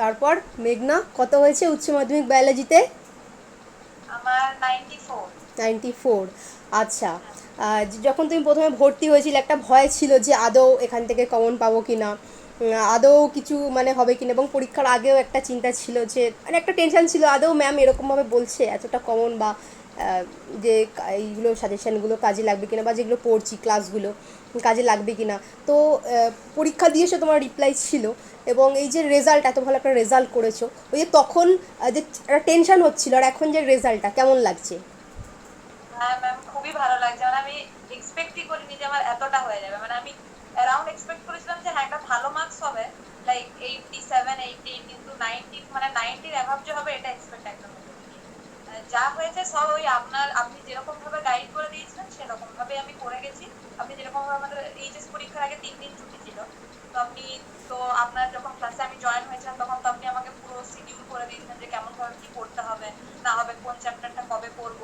তারপর মেঘনা কত হয়েছে উচ্চ মাধ্যমিক বায়োলজিতে আমার আচ্ছা যখন তুমি প্রথমে ভর্তি হয়েছিল একটা ভয় ছিল যে আদৌ এখান থেকে কমন পাবো কি না আদৌ কিছু মানে হবে কিনা এবং পরীক্ষার আগেও একটা চিন্তা ছিল যে মানে একটা টেনশন ছিল আদৌ ম্যাম এরকমভাবে বলছে এতটা কমন বা যে এইগুলো সাজেশনগুলো কাজে লাগবে কিনা বা যেগুলো পড়ছি ক্লাসগুলো কাজে লাগবে কিনা। তো পরীক্ষা দিয়ে এসে তোমার রিপ্লাই ছিল এবং এই যে রেজাল্ট এত ভালো একটা রেজাল্ট করেছ, ওই যে তখন যে একটা টেনশন হচ্ছিল আর এখন যে রেজাল্টটা কেমন লাগছে? হ্যাঁ ম্যাম খুবই ভালো লাগছে। মানে আমি এক্সপেক্টই করিনি যে আমার এতটা হয়ে যাবে। মানে আমি অ্যারাউন্ড এক্সপেক্ট করেছিলাম যে হ্যাঁ একটা ভালো মার্কস হবে লাইক এইটটি সেভেন এইটটি কিন্তু নাইনটি মানে নাইনটির অ্যাভাব যে হবে এটা এক্সপেক্ট একদম করিনি। আহ, যা হয়েছে সব ওই আপনার, আপনি যেরকম ভাবে গাইড করে দিয়েছিলেন সেরকম ভাবে আমি করে গেছি। আপনি যেরকম ভাবে আমাদের এইচএস পরীক্ষার আগে তিন দিন ছুটি ছিল। তো আপনি, তো আপনার যখন ক্লাসে আমি জয়েন হয়েছিলাম, তখন তো আপনি আমাকে পুরো শিডিউল করে দিয়েছিলেন যে কেমন ভাবে কি করতে হবে, না হবে কোন চ্যাপ্টারটা কবে করব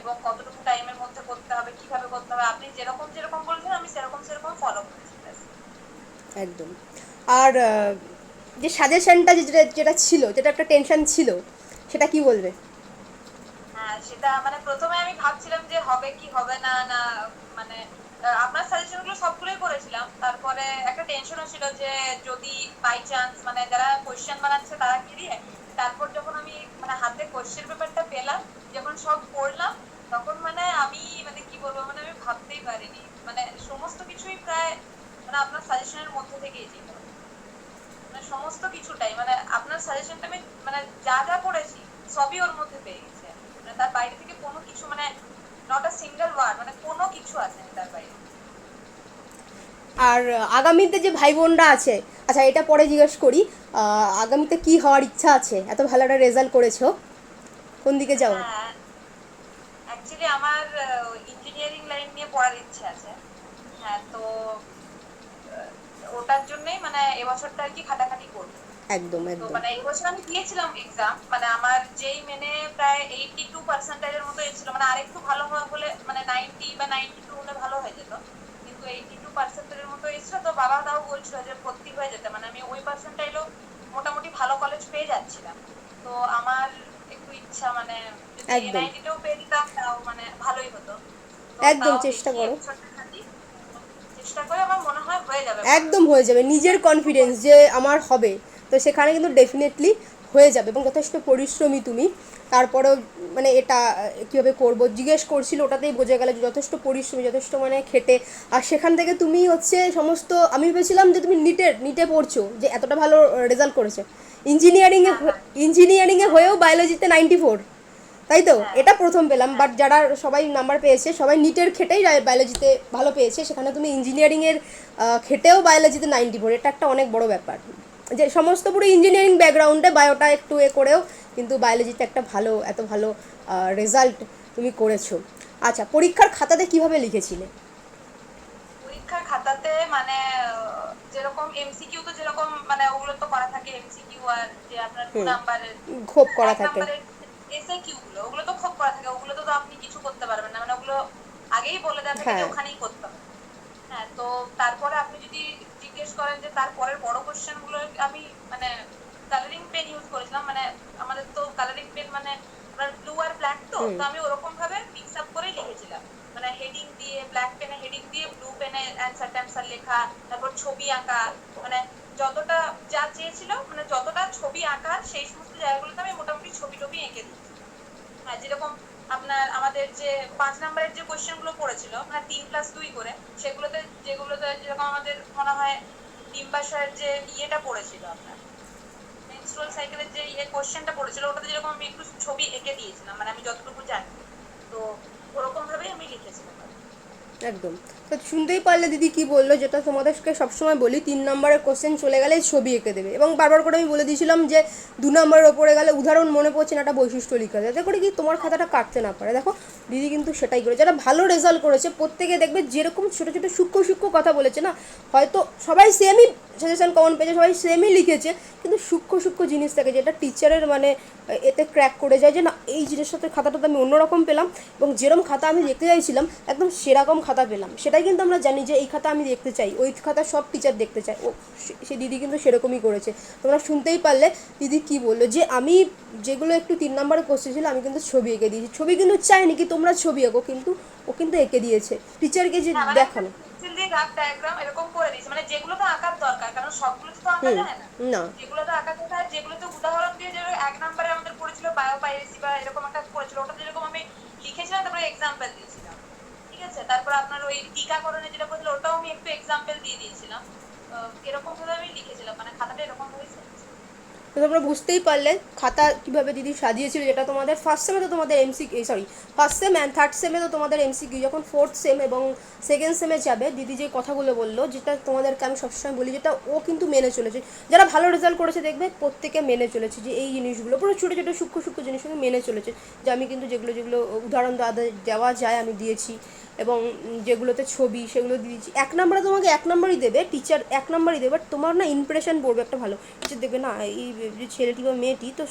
এবং কতটুকু টাইমের মধ্যে করতে হবে, কীভাবে করতে হবে। আপনি যেরকম যেরকম বলেছেন, আমি সেরকম সেরকম ফলো করেছি একদম। আর যে সাজেশনটা যেটা যেটা ছিল, যেটা একটা টেনশন ছিল, সেটা কি বলবে? সেটা মানে প্রথমে আমি ভাবছিলাম যে হবে কি, হবে না না মানে আপনার সাজেশনগুলো সবগুলোই করেছিলাম। তারপরে একটা টেনশনও ছিল যে যদি বাই চান্স মানে যারা কোয়েশ্চেন বানাচ্ছে তারা কি দিয়ে? তারপর যখন আমি মানে হাতে কোয়েশ্চেন পেপারটা পেলাম, যখন সব পড়লাম, তখন মানে আমি মানে কি বলব মানে আমি ভাবতেই পারিনি। মানে সমস্ত কিছুই প্রায় মানে আপনার সাজেশনের মধ্যে থেকেই ছিল। মানে সমস্ত কিছুটাই মানে আপনার সাজেশনটা আমি মানে যা যা পড়েছি সবই ওর মধ্যে পেয়ে গেছে। মানে তার বাইরে থেকে কোনো কিছু মানে নট আ সিঙ্গেল ওয়ার্ড মানে কোনো কিছু আসেনি তার বাইরে। আর আগামীতে যে ভাই বোনরা আছে আচ্ছা এটা পরে জিজ্ঞেস করি আগামীতে কি হওয়ার ইচ্ছা আছে? এত ভালো একটা রেজাল্ট করেছ। কোন দিকে যাও? অ্যাকচুয়ালি আমার ইঞ্জিনিয়ারিং লাইন নিয়ে পড়ার ইচ্ছে আছে। হ্যাঁ তো ওটার জন্যই মানে এবছরটা আর কি খাটাখাটি করব। একদম একদম। মানে এই বছর আমি দিয়েছিলাম এক্সাম মানে আমার যেই মেনে প্রায় এইটি টু পার্সেন্টাইজের মতো এসেছিল মানে আরেকটু ভালো হলে মানে নাইনটি বা নাইনটি টু হলে ভালো হয়ে যেত। কিন্তু এইটি টু পার্সেন্টের মতো এসেছিল তো বাবা তাও বলছিল যে ভর্তি হয়ে যেতে মানে আমি ওই পার্সেন্টাইলও মোটামুটি ভালো কলেজ পেয়ে যাচ্ছিলাম। তো আমার একটু ইচ্ছা মানে যদি। এনআইটিতেও পেয়ে দিতাম তাও মানে ভালোই হতো। একদম চেষ্টা করো। চেষ্টা করে আমার মনে হয় হয়ে যাবে। একদম হয়ে যাবে নিজের কনফিডেন্স যে আমার হবে। তো সেখানে কিন্তু ডেফিনেটলি হয়ে যাবে এবং যথেষ্ট পরিশ্রমী তুমি। তারপরেও মানে এটা কীভাবে করব? জিজ্ঞেস করছিল ওটাতেই বোঝা গেল যে যথেষ্ট পরিশ্রমী যথেষ্ট মানে খেটে। আর সেখান থেকে তুমি হচ্ছে সমস্ত আমি ভেবেছিলাম যে তুমি নিটের নিটে পড়ছো যে এতটা ভালো রেজাল্ট করেছে। ইঞ্জিনিয়ারিংয়ে ইঞ্জিনিয়ারিংয়ে হয়েও বায়োলজিতে নাইনটি ফোর তাই তো? এটা প্রথম পেলাম বাট যারা সবাই নাম্বার পেয়েছে সবাই নিটের খেটেই বায়োলজিতে ভালো পেয়েছে। সেখানে তুমি ইঞ্জিনিয়ারিংয়ের খেটেও বায়োলজিতে নাইনটি ফোর এটা একটা অনেক বড় ব্যাপার। যে সমস্ত পুরো ইঞ্জিনিয়ারিং ব্যাকগ্রাউন্ডে বায়োটা একটু এ করেও কিন্তু বায়োলজিতে একটা ভালো এত ভালো রেজাল্ট তুমি করেছ আচ্ছা পরীক্ষার খাতাতে কীভাবে লিখেছিলে পরীক্ষার খাতাতে মানে যেরকম এমসিকিউ তো যেরকম মানে ওগুলো তো করা থাকে এমসিকিউ আর যে আপনার দু হুম। নাম্বারের খোপ করা থাকে কিউ গুলো ওগুলো তো খুব করা থাকে ওগুলো তো আপনি কিছু করতে পারবেন না মানে ওগুলো আগেই বলে দেওয়া থাকে যে হ্যাঁ। ওখানেই করতে হবে হ্যাঁ তো তারপরে আপনি যদি জিজ্ঞেস করেন যে তারপরের বড়গুলো আমি মানে কালারিং পেন ইউজ করেছিলাম মানে আমাদের তো কালারিং পেন মানে ব্লু আর ব্ল্যাক তো তো আমি ওরকম ভাবে মিক্স আপ করে লিখেছিলাম। মানে হেডিং দিয়ে ব্ল্যাক পেনে হেডিং দিয়ে ব্লু পেনে অ্যান্সার ট্যান্সার লেখা তারপর ছবি আঁকা মানে যতটা যা চেয়েছিল মানে যতটা ছবি আঁকার সেই সমস্ত জায়গাগুলোতে আমি মোটামুটি ছবি টবি এঁকে দিচ্ছি হ্যাঁ যেরকম আপনার আমাদের যে পাঁচ নম্বরের যে কোশ্চেনগুলো পড়েছিল মানে তিন প্লাস দুই করে সেগুলোতে যেগুলোতে যেরকম আমাদের মনে হয় ডিম্বাশয়ের যে ইয়েটা পড়েছিল আপনার মেনস্ট্রুয়াল সাইকেলের যে ইয়ে কোশ্চেনটা পড়েছিল, ওটাতে যেরকম আমি একটু ছবি এঁকে দিয়েছিলাম মানে আমি যতটুকু জানি। তো ওরকম ভাবেই আমি লিখেছিলাম একদম। তো শুনতেই পারলে দিদি কি বলল, যেটা তোমাদেরকে সবসময় বলি, তিন নম্বরের কোশ্চেন চলে গেলে ছবি এঁকে দেবে। এবং বারবার করে আমি বলে দিয়েছিলাম যে, দু নম্বরের ওপরে গেলে উদাহরণ মনে পড়ছে না, একটা বৈশিষ্ট্য লিখে যাতে করে কি তোমার খাতাটা কাটতে না পারে। দেখো, দিদি কিন্তু সেটাই করে যারা ভালো রেজাল্ট করেছে, প্রত্যেকে দেখবে যেরকম ছোটো ছোটো সূক্ষ্ম সূক্ষ্ম কথা বলেছে না, হয়তো সবাই সেমই সাজেশন কমন পেয়েছে, সবাই সেমই লিখেছে, কিন্তু সূক্ষ্ম সূক্ষ্ম জিনিস থাকে যেটা টিচারের মানে এতে ক্র্যাক করে যায় যে, না, এই জিনিসটাতে খাতাটা তো আমি অন্যরকম পেলাম। এবং যেরকম খাতা আমি দেখতে চাইছিলাম, একদম সেরকম খাতা খাতা পেলাম। সেটাই কিন্তু আমরা জানি যে এই খাতা আমি দেখতে চাই ওই খাতা সব টিচার দেখতে চায়। ও সে- দিদি কিন্তু সেরকমই করেছে। তোমরা শুনতেই পারলে দিদি কি বলল যে আমি যেগুলো একটু তিন নম্বরে কোশ্চেন ছিল আমি কিন্তু ছবি এঁকে দিয়েছি। ছবি কিন্তু চাইনি কি তোমরা ছবি এঁকো কিন্তু ও কিন্তু এঁকে দিয়েছে। টিচারকে যে মানে দেখানো এরকম করে দিয়েছে। মানে যেগুলো তো আঁকার দরকার কারণ সবগুলো তো আঁকা যায় না। না। যেগুলো তো আঁকা কথা যেগুলো তো উদাহরণ দিয়ে যে এক নম্বরে আমাদের পড়েছিল বায়োপাইরেসি বা এরকম একটা পড়েছিল ওটা যেরকম আমি লিখেছিলাম তারপরে এক্সাম্পল ঠিক আছে? তারপর আপনার ওই টিকাকরণে যেটা বলছিল ওটাও আমি একটু এক্সাম্পল দিয়ে দিয়েছিলাম। এরকম ভাবে আমি লিখেছিলাম মানে খাতাটা এরকম ভাবে তো তোমরা বুঝতেই পারলে খাতা কীভাবে দিদি সাজিয়েছিল, যেটা তোমাদের ফার্স্ট সেমে তো তোমাদের MC sorry first sem and third সেমে তো তোমাদের এমসিকিউ যখন ফোর্থ সেম এবং সেকেন্ড সেমে যাবে, দিদি যে কথাগুলো বলল, যেটা তোমাদেরকে আমি সবসময় বলি, যেটা ও কিন্তু মেনে চলেছে। যারা ভালো রেজাল্ট করেছে দেখবে, প্রত্যেকে মেনে চলেছে যে এই জিনিসগুলো, পুরো ছোটো ছোটো সূক্ষ্ম সূক্ষ্ম জিনিসগুলো মেনে চলেছে। যে আমি কিন্তু যেগুলো যেগুলো উদাহরণ দেওয়া যায়, আমি দিয়েছি। এবং যেগুলোতে ছবি সেগুলো দিয়েছি এক নম্বরে তোমাকে এক নম্বরই দেবে টিচার এক নম্বরই দেবে বাট তোমার না ইমপ্রেশন পড়বে একটা ভালো। টিচার দেখবে, না, এই যে ছেলেটি বা মেয়েটি তো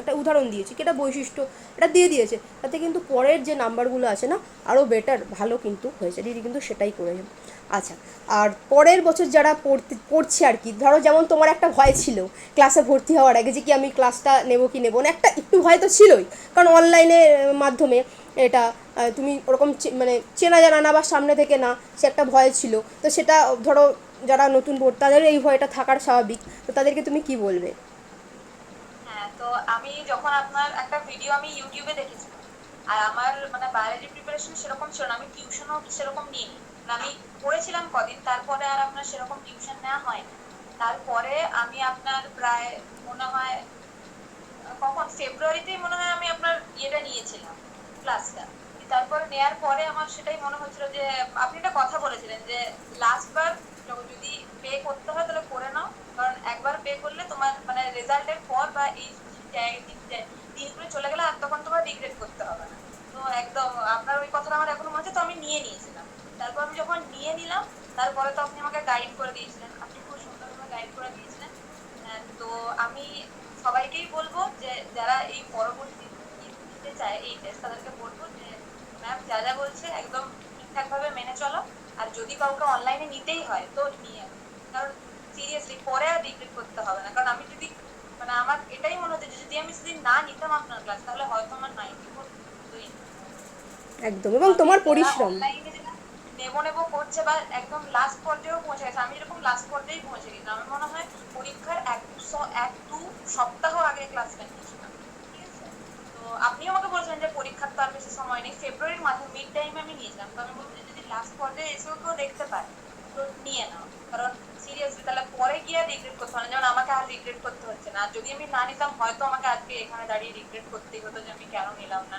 একটা উদাহরণ দিয়েছে, কি একটা বৈশিষ্ট্য, এটা দিয়ে দিয়েছে। তাতে কিন্তু পরের যে নাম্বারগুলো আছে না আরও বেটার ভালো কিন্তু হয়েছে। দিদি কিন্তু সেটাই করেছে আচ্ছা আর পরের বছর যারা পড়তে, পড়ছে আর কি, ধরো যেমন তোমার একটা ভয় ছিল ক্লাসে ভর্তি হওয়ার আগে যে কি আমি ক্লাসটা নেব কি নেব না, একটা একটু ভয় তো ছিলই। কারণ অনলাইনে মাধ্যমে এটা তুমি ওরকম মানে চেনা জানা না বা সামনে থেকে না, সে একটা ভয় ছিল। তো সেটা, ধরো, যারা নতুন ভোট, তাদের এই ভয়টা থাকার স্বাভাবিক। তো তাদেরকে তুমি কি বলবে? হ্যাঁ তো আমি যখন আপনার একটা ভিডিও আমি ইউটিউবে দেখেছিলাম, আর আমার মানে বায়োলজি প্রিপারেশন সেরকম ছিল না, আমি টিউশনও সেরকম নিইনি। মানে আমি পড়েছিলাম কদিন, তারপরে আর আপনার সেরকম টিউশন নেওয়া হয় তারপরে আমি আপনার প্রায়, মনে হয়, কখন? ফেব্রুয়ারিতেই মনে হয় আমি আপনার ইয়েটা নিয়েছিলাম। ক্লাসটা তারপর নেয়ার পরে আমার সেটাই মনে হচ্ছিল যে, আপনি একটা কথা বলেছিলেন যে লাস্টবার যদি পে করতে হয় তাহলে করে নাও। কারণ একবার পে করলে তোমার মানে রেজাল্টের পর বা এই দিনগুলো চলে গেলে আর তখন তোমার রিগ্রেট করতে হবে না তো একদম আপনার ওই কথাটা আমার এখনও মনে হচ্ছে তো আমি নিয়ে নিয়েছিলাম তারপর আমি যখন নিয়ে নিলাম তারপরে তো আপনি আমাকে গাইড করে দিয়েছিলেন আপনি খুব সুন্দরভাবে গাইড করে দিয়েছিলেন আহ, তো আমি সবাইকেই বলব যে যারা এই পরবর্তী দিতে চায় এই টেস্ট তাদেরকে বলব যে ম্যাম যা যা বলছে একদম ঠিকঠাক ভাবে মেনে চলো আর যদি কাউকে অনলাইনে নিতেই হয় তো নিয়ে। কারণ সিরিয়াসলি পরে আর রিগ্রেট করতে হবে না। কারণ আমি যদি মানে আমার এটাই মনে হচ্ছে যদি আমি সেদিন না নিতাম আপনার ক্লাস তাহলে হয়তো আমার নাইনটি ফোর একদম এবং তোমার পরিশ্রম। নেব নেব করছে বা একদম লাস্ট পর্যায়েও পৌঁছে গেছে আমি যেরকম লাস্ট পর্যায়েই পৌঁছে গেছি। আমার মনে হয় পরীক্ষার এক এক দু সপ্তাহ আগে ক্লাসটা নিয়েছিলাম ঠিক আছে? তো আপনিও আমাকে বলছেন যে পরীক্ষার তো আর বেশি সময় নেই। ফেব্রুয়ারির মাঝে মিড টাইমে আমি নিয়েছিলাম। তো আমি বলছি যদি লাস্ট পর্যায়ে এসেও কেউ দেখতে পায় তো নিয়ে নাও। কারণ সিরিয়াসলি তাহলে পরে গিয়ে রিগ্রেট করতে হয় যেমন আমাকে আর রিগ্রেট করতে হচ্ছে না। যদি আমি না নিতাম, হয়তো আমাকে আজকে এখানে দাঁড়িয়ে রিগ্রেট করতেই হতো যে, আমি কেন নিলাম না।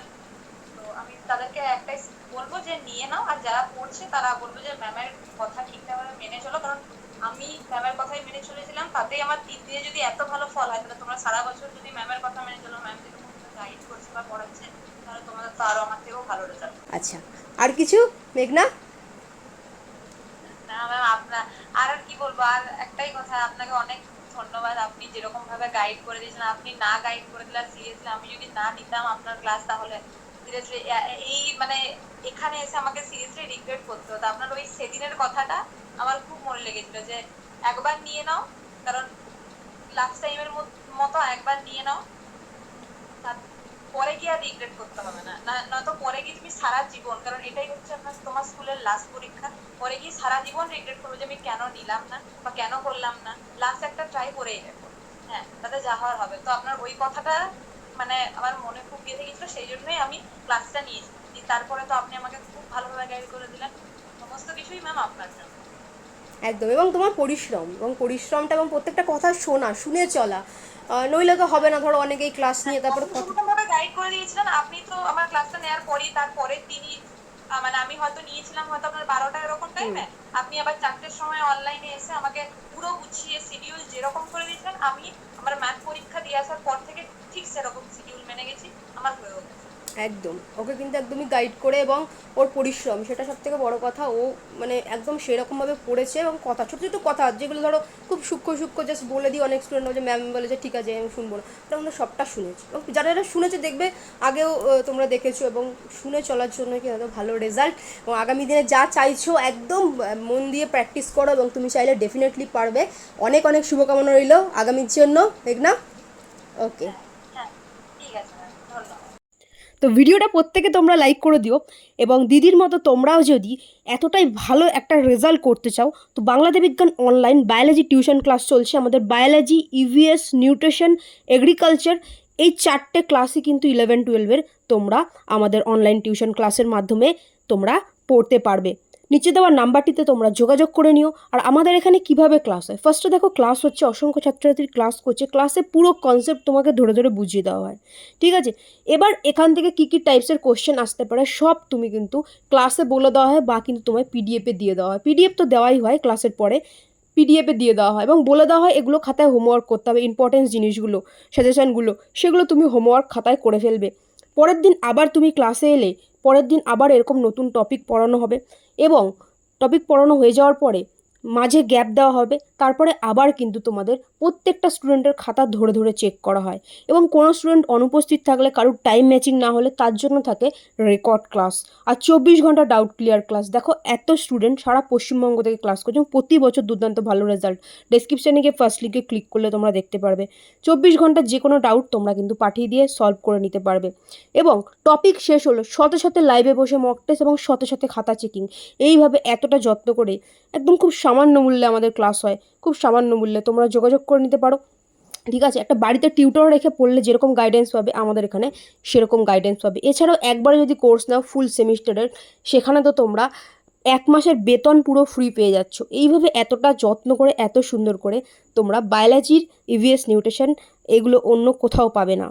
তো আমি তাদেরকে একটাই বলব যে, নিয়ে নাও। আর যারা পড়ছে তারা বলব যে ম্যামের কথা ঠিকঠাকভাবে মেনে চলো। কারণ আমি ম্যামের কথাই মেনে চলেছিলাম। তাতেই আমার তিন দিয়ে যদি এত ভালো ফল হয়, তাহলে তোমরা সারা বছর যদি ম্যামের কথা মেনে চলো ম্যাম যেরকম গাইড করছে বা পড়াচ্ছে, তাহলে তোমাদের তো আরও আমার থেকেও ভালো রেজাল্ট আচ্ছা। আর কিছু, মেঘনা? না ম্যাম আপনার আর আর কি বলব, আর একটাই কথা, আপনাকে অনেক ধন্যবাদ। আপনি যেরকম ভাবে গাইড করে দিয়েছেন আপনি না গাইড করে দিলে সিরিয়াসলি আমি যদি না নিতাম আপনার ক্লাস তাহলে সিরিয়াসলি এই মানে এখানে এসে আমাকে সিরিয়াসলি রিগ্রেট করতে হতো। আপনার ওই সেদিনের কথাটা আমার খুব মনে লেগেছিল যে, একবার নিয়ে নাও, কারণ লাস্ট টাইমের মতো একবার নিয়ে নাও পরে গিয়ে আর রিগ্রেট করতে হবে না? না, নয়তো পরে সারা জীবন, কারণ এটাই হচ্ছে আপনার তোমার স্কুলের লাস্ট পরীক্ষা। পরে গিয়ে সারা জীবন রিগ্রেট করব যে আমি কেন নিলাম না বা কেন করলাম না। লাস্ট একটা ট্রাই করেই দেখো। হ্যাঁ তাতে যা হওয়ার হবে। তো আপনার ওই কথাটা মানে আমার মনে খুব গেঁথে গেছিল, সেই জন্যই আমি ক্লাসটা নিয়েছি তারপরে তো আপনি আমাকে খুব ভালোভাবে গাইড করে দিলেন। সমস্ত কিছুই ম্যাম আপনার জন্য। একদম এবং তোমার পরিশ্রম এবং পরিশ্রমটা এবং প্রত্যেকটা কথা শোনা শুনে চলা। নইলে তো হবে না ধরো অনেকেই ক্লাস নিয়ে তারপরে কথা গাইড করে দিয়েছিলেন আপনি তো আমার ক্লাসটা নেওয়ার পরেই তারপরে তিনি মানে আমি হয়তো নিয়েছিলাম হয়তো আপনার বারোটা এরকম টাইমে আপনি আবার চারটের সময় অনলাইনে এসে আমাকে পুরো গুছিয়ে শিডিউল যেরকম করে দিয়েছিলেন আমি আমার ম্যাথ পরীক্ষা দিয়ে আসার পর থেকে ঠিক সেরকম শিডিউল মেনে গেছি আমার হয়েও গেছে। একদম। ওকে কিন্তু একদমই গাইড করে এবং ওর পরিশ্রম, সেটা সব থেকে বড় কথা। ও মানে একদম সেরকমভাবে পড়েছে এবং কথা, ছোটো ছোটো কথা, যেগুলো ধরো খুব সূক্ষ্ম সূক্ষ্ম জাস্ট বলে দিই। অনেক স্টুডেন্ট যে ম্যাম বলেছে, ঠিক আছে, আমি শুনব না। ওটা আমরা সবটা শুনেছি। এবং যারা যারা শুনেছে, দেখবে আগেও তোমরা দেখেছ এবং শুনে চলার জন্য কি হয়তো ভালো রেজাল্ট এবং আগামী দিনে যা চাইছো, একদম মন দিয়ে প্র্যাকটিস করো এবং তুমি চাইলে ডেফিনেটলি পারবে। অনেক অনেক শুভকামনা রইল আগামীর জন্য দেখ না ওকে হ্যাঁ ঠিক আছে ম্যাম ধন্যবাদ তো ভিডিওটা প্রত্যেকে তোমরা লাইক করে দিও এবং দিদির মতো তোমরাও যদি এতটাই ভালো একটা রেজাল্ট করতে চাও, তো বাংলাদে বিজ্ঞান অনলাইন বায়োলজি টিউশন ক্লাস চলছে। আমাদের বায়োলজি ইভিএস নিউট্রিশন এগ্রিকালচার এই চারটে ক্লাসই কিন্তু ইলেভেন টুয়েলভের তোমরা আমাদের অনলাইন টিউশন ক্লাসের মাধ্যমে তোমরা পড়তে পারবে। নিচে দেওয়া নাম্বারটিতে তোমরা যোগাযোগ করে নিও। আর আমাদের এখানে কীভাবে ক্লাস হয়? ফার্স্টে দেখো ক্লাস হচ্ছে অসংখ্য ছাত্রছাত্রীর ক্লাস করছে। ক্লাসে পুরো কনসেপ্ট তোমাকে ধরে ধরে বুঝিয়ে দেওয়া হয়। ঠিক আছে? এবার এখান থেকে কী কী টাইপসের কোশ্চেন আসতে পারে, সব তুমি কিন্তু ক্লাসে বলে দেওয়া হয়, বা কিন্তু তোমায় পিডিএফে দিয়ে দেওয়া হয়। পিডিএফ তো দেওয়াই হয় ক্লাসের পরে। পিডিএফে দিয়ে দেওয়া হয় এবং বলে দেওয়া হয়, এগুলো খাতায় হোমওয়ার্ক করতে হবে ইম্পর্টেন্স জিনিসগুলো সাজেশনগুলো সেগুলো তুমি হোমওয়ার্ক খাতায় করে ফেলবে। পরের দিন আবার তুমি ক্লাসে এলে পরের দিন আবার এরকম নতুন টপিক পড়ানো হবে। এবং টপিক পড়ানো হয়ে যাওয়ার পরে মাঝে গ্যাপ দেওয়া হবে, তারপরে আবার কিন্তু তোমাদের প্রত্যেকটা স্টুডেন্টের খাতা ধরে ধরে চেক করা হয়। এবং কোনো স্টুডেন্ট অনুপস্থিত থাকলে কারোর টাইম ম্যাচিং না হলে তার জন্য থাকে রেকর্ড ক্লাস আর চব্বিশ ঘণ্টা ডাউট ক্লিয়ার ক্লাস দেখো, এত স্টুডেন্ট সারা পশ্চিমবঙ্গ থেকে ক্লাস করছে এবং প্রতি বছর দুর্দান্ত ভালো রেজাল্ট ডেসক্রিপশানে গিয়ে ফার্স্ট লিগে ক্লিক করলে তোমরা দেখতে পারবে। চব্বিশ ঘণ্টা যে কোনো ডাউট তোমরা কিন্তু পাঠিয়ে দিয়ে সলভ করে নিতে পারবে। এবং টপিক শেষ হলো, সাথে সাথে লাইভে বসে মক টেস্ট এবং সাথে সাথে খাতা চেকিং এইভাবে এতটা যত্ন করে একদম খুব সামান্য মূল্যে আমাদের ক্লাস হয়, খুব সামান্য মূল্যে, তোমরা যোগাযোগ করে নিতে পারো। ঠিক আছে, একটা বাড়িতে টিউটর রেখে পড়লে যেরকম গাইডেন্স পাবে আমাদের এখানে, সেরকম গাইডেন্স পাবে। এছাড়াও একবারে যদি কোর্স নাও ফুল সেমিস্টারের সেখানে তো তোমরা এক মাসের বেতন পুরো ফ্রি পেয়ে যাচ্ছ। এইভাবে এতটা যত্ন করে, এত সুন্দর করে তোমরা বায়োলজির ইভিএস নিউট্রিশন এগুলো অন্য কোথাও পাবে না।